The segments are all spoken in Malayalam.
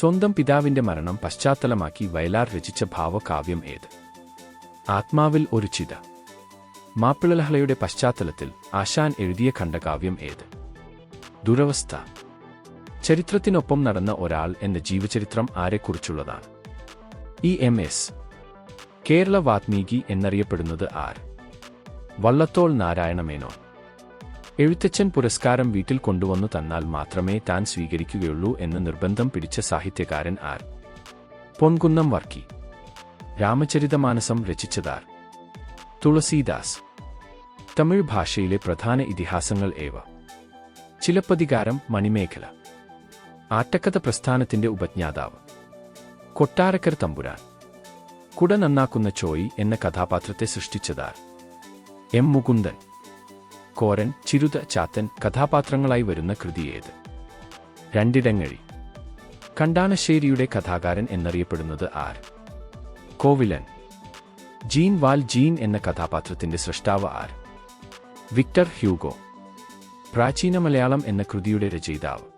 സ്വന്തം പിതാവിന്റെ മരണം പശ്ചാത്തലമാക്കി വയലാർ രചിച്ച ഭാവകാവ്യം ഏത്? ആത്മാവിൽ ഒരു ചിത. മാപ്പിളലഹളയുടെ പശ്ചാത്തലത്തിൽ ആശാൻ എഴുതിയ ഖണ്ഡകാവ്യം ഏത്? ദുരവസ്ഥ. ചരിത്രത്തിനൊപ്പം നടന്ന ഒരാൾ എന്ന ജീവചരിത്രം ആരെക്കുറിച്ചുള്ളതാണ്? E M S. Kerala Valmiki എന്നറിയപ്പെടുന്നത് ആർ? വള്ളത്തോൾ നാരായണ മേനോൻ എഴുത്തച്ഛൻ പുരസ്കാരം വീട്ടിൽ കൊണ്ടുവന്നു തന്നാൽ മാത്രമേ താൻ സ്വീകരിക്കുകയുള്ളൂ എന്ന് നിർബന്ധം പിടിച്ച സാഹിത്യകാരൻ ആർ. പൊൻകുന്നം വർക്കി. രാമചരിതമാനസം രചിച്ചതാർ. തുളസീദാസ്. തമിഴ് ഭാഷയിലെ പ്രധാന ഇതിഹാസങ്ങൾ ഏവ. ചിലപ്പതികാരം മണിമേഖല. ആറ്റക്കഥ പ്രസ്ഥാനത്തിന്റെ ഉപജ്ഞാതാവ്. കൊട്ടാരക്കർ തമ്പുരാൻ. കുട നന്നാക്കുന്ന ചോയി എന്ന കഥാപാത്രത്തെ സൃഷ്ടിച്ചതാർ. എം. മുകുന്ദൻ. കോരൻ ചിരുത ചാത്തൻ കഥാപാത്രങ്ങളായി വരുന്ന കൃതി ഏത്? രണ്ടിടങ്ങഴി. കണ്ടാനശ്ശേരിയുടെ കഥാകാരൻ എന്നറിയപ്പെടുന്നത് ആർ. കോവിലൻ. ജീൻ വാൽ ജീൻ എന്ന കഥാപാത്രത്തിന്റെ സൃഷ്ടാവ് ആർ. Victor Hugo. പ്രാചീന മലയാളം എന്ന കൃതിയുടെ രചയിതാവ്.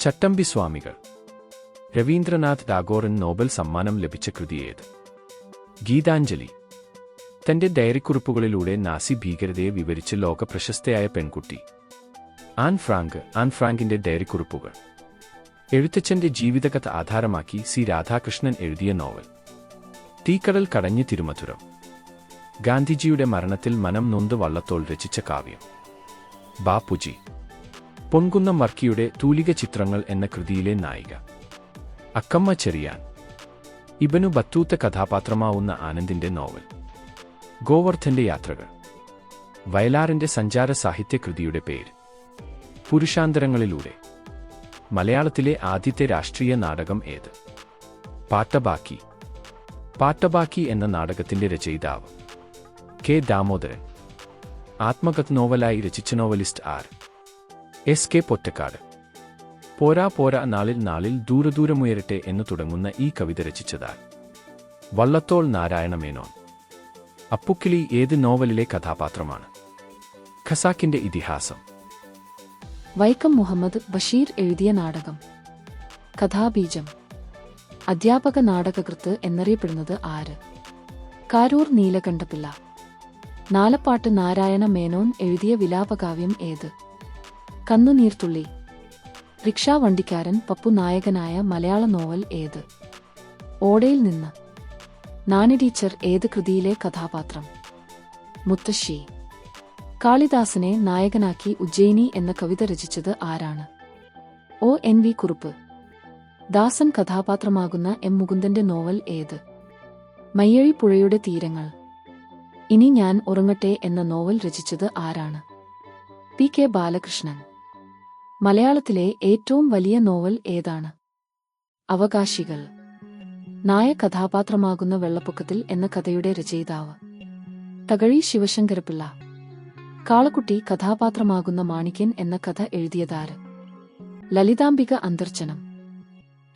ചട്ടമ്പി സ്വാമികൾ. രവീന്ദ്രനാഥ് ടാഗോറിന് നോബൽ സമ്മാനം ലഭിച്ച കൃതി ഏത്? ഗീതാഞ്ജലി. തന്റെ ഡയറിക്കുറിപ്പുകളിലൂടെ നാസി ഭീകരതയെ വിവരിച്ച് ലോകപ്രശസ്തയായ പെൺകുട്ടി. ആൻ ഫ്രാങ്ക് ആൻ ഫ്രാങ്കിന്റെ ഡയറിക്കുറിപ്പുകൾ. എഴുത്തച്ഛന്റെ ജീവിതകഥ ആധാരമാക്കി സി രാധാകൃഷ്ണൻ എഴുതിയ നോവൽ. തീക്കടൽ കടഞ്ഞ് തിരുമധുരം. ഗാന്ധിജിയുടെ മരണത്തിൽ മനം നൊന്ത് വള്ളത്തോൾ രചിച്ച കാവ്യം. ബാപ്പുജി. പൊൻകുന്നം വർക്കിയുടെ തൂലിക ചിത്രങ്ങൾ എന്ന കൃതിയിലെ നായിക. അക്കമ്മ ചെറിയാൻ. ഇബനു ബത്തൂത്ത കഥാപാത്രമാവുന്ന ആനന്ദിന്റെ നോവൽ. ഗോവർദ്ധന്റെ യാത്രകൾ. വയലാറിന്റെ സഞ്ചാര സാഹിത്യകൃതിയുടെ പേര്. പുരുഷാന്തരങ്ങളിലൂടെ. മലയാളത്തിലെ ആദ്യത്തെ രാഷ്ട്രീയ നാടകം ഏത്? പാട്ടബാക്കി. പാട്ടബാക്കി എന്ന നാടകത്തിന്റെ രചയിതാവ്. കെ ദാമോദരൻ. ആത്മകഥ നോവലായി രചിച്ച നോവലിസ്റ്റ് ആർ. എസ്. കെ. പൊറ്റക്കാട്. പോരാ പോരാ നാളിൽ നാളിൽ ദൂരദൂരമുയരട്ടെ എന്ന് തുടങ്ങുന്ന ഈ കവിത രചിച്ചതാൽ വള്ളത്തോൾ നാരായണ മേനോൻ അപ്പുക്കിളി ഏത് നോവലിലെ കഥാപാത്രമാണ്? ഖസാക്കിന്റെ ഇതിഹാസം. വൈക്കം മുഹമ്മദ് ബഷീർ എഴുതിയ നാടകം. കഥാബീജം. അധ്യാപക നാടകകൃത്ത് എന്നറിയപ്പെടുന്നത് ആര്? കാരൂർ നീലകണ്ഠപിള്ള. നാലപ്പാട്ട് നാരായണ മേനോൻ എഴുതിയ വിലാപകാവ്യം ഏത്? കന്നുനീർത്തുള്ളി. റിക്ഷാ വണ്ടിക്കാരൻ പപ്പു നായകനായ മലയാള നോവൽ ഏത്? ഓടയിൽ നിന്ന്. നാണി ടീച്ചർ ഏത് കൃതിയിലെ കഥാപാത്രം? മുത്തശ്ശി. കാളിദാസനെ നായകനാക്കി ഉജ്ജയിനി എന്ന കവിത രചിച്ചത് ആരാണ്? O. N. V. Kurup. Dasan കഥാപാത്രമാകുന്ന M. മുകുന്ദന്റെ നോവൽ ഏത്? മയ്യഴി പുഴയുടെ തീരങ്ങൾ. ഇനി ഞാൻ ഉറങ്ങട്ടെ എന്ന നോവൽ രചിച്ചത് ആരാണ്? പി. കെ. ബാലകൃഷ്ണൻ. മലയാളത്തിലെ ഏറ്റവും വലിയ നോവൽ ഏതാണ്? അവകാശികൾ. നായ കഥാപാത്രമാകുന്ന വെള്ളപ്പൊക്കത്തിൽ എന്ന കഥയുടെ രചയിതാവ്. തകഴി ശിവശങ്കരപിള്ള. കാളക്കുട്ടി കഥാപാത്രമാകുന്ന മാണിക്യൻ എന്ന കഥ എഴുതിയതാര്? ലളിതാംബിക അന്തർജനം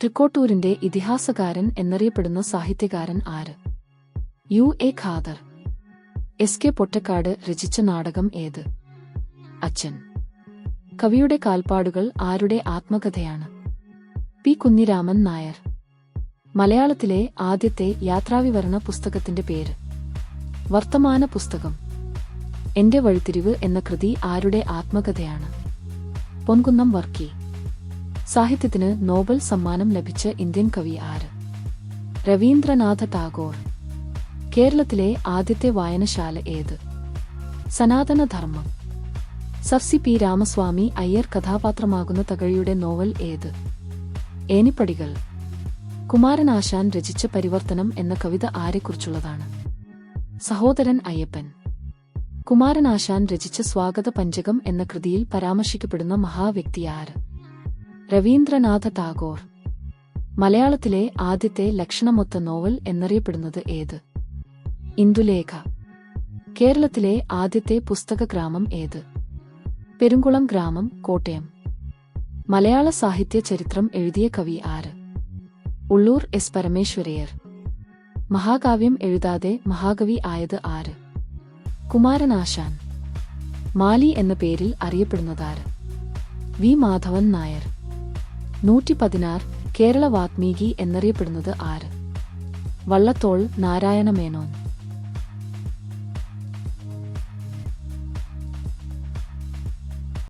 തൃക്കോട്ടൂരിന്റെ ഇതിഹാസകാരൻ എന്നറിയപ്പെടുന്ന സാഹിത്യകാരൻ ആര്? U A Khader. S K Pottekkatt രചിച്ച നാടകം ഏത്? അച്ഛൻ. കവിയുടെ കാൽപ്പാടുകൾ ആരുടെ ആത്മകഥയാണ്? പി കുഞ്ഞിരാമൻ നായർ. മലയാളത്തിലെ ആദ്യത്തെ യാത്രാവിവരണ പുസ്തകത്തിന്റെ പേര്. വർത്തമാന പുസ്തകം. എന്റെ വഴിത്തിരിവ് എന്ന കൃതി ആരുടെ ആത്മകഥയാണ്? പൊൻകുന്നം വർക്കി. സാഹിത്യത്തിന് നോബൽ സമ്മാനം ലഭിച്ച ഇന്ത്യൻ കവി ആര്? രവീന്ദ്രനാഥ ടാഗോർ. കേരളത്തിലെ ആദ്യത്തെ വായനശാല ഏത്? Sanathanadharmam. Sir C P Ramaswamy Iyer കഥാപാത്രമാകുന്ന തകഴിയുടെ നോവൽ ഏത്? ഏനിപ്പടികൾ. കുമാരനാശാൻ രചിച്ച പരിവർത്തനം എന്ന കവിത ആരെക്കുറിച്ചുള്ളതാണ്? സഹോദരൻ അയ്യപ്പൻ. കുമാരനാശാൻ രചിച്ച സ്വാഗത പഞ്ചകം എന്ന കൃതിയിൽ പരാമർശിക്കപ്പെടുന്ന മഹാവ്യക്തി ആര്? രവീന്ദ്രനാഥ ടാഗോർ. മലയാളത്തിലെ ആദ്യത്തെ ലക്ഷണമൊത്ത നോവൽ എന്നറിയപ്പെടുന്നത് ഏത്? ഇന്ദുലേഖ. കേരളത്തിലെ ആദ്യത്തെ പുസ്തക ഗ്രാമം ഏത്? പെരുങ്കുളം ഗ്രാമം കോട്ടയം. മലയാള സാഹിത്യ ചരിത്രം എഴുതിയ കവി ആര്? ഉള്ളൂർ എസ് പരമേശ്വരയർ. മഹാകാവ്യം എഴുതാതെ മഹാകവി ആയത് ആര്? കുമാരനാശാൻ. മാലി എന്ന പേരിൽ അറിയപ്പെടുന്നതാര്? വി മാധവൻ നായർ. നൂറ്റി പതിനാറ് കേരള വാത്മീകി എന്നറിയപ്പെടുന്നത് ആര്? വള്ളത്തോൾ നാരായണ മേനോൻ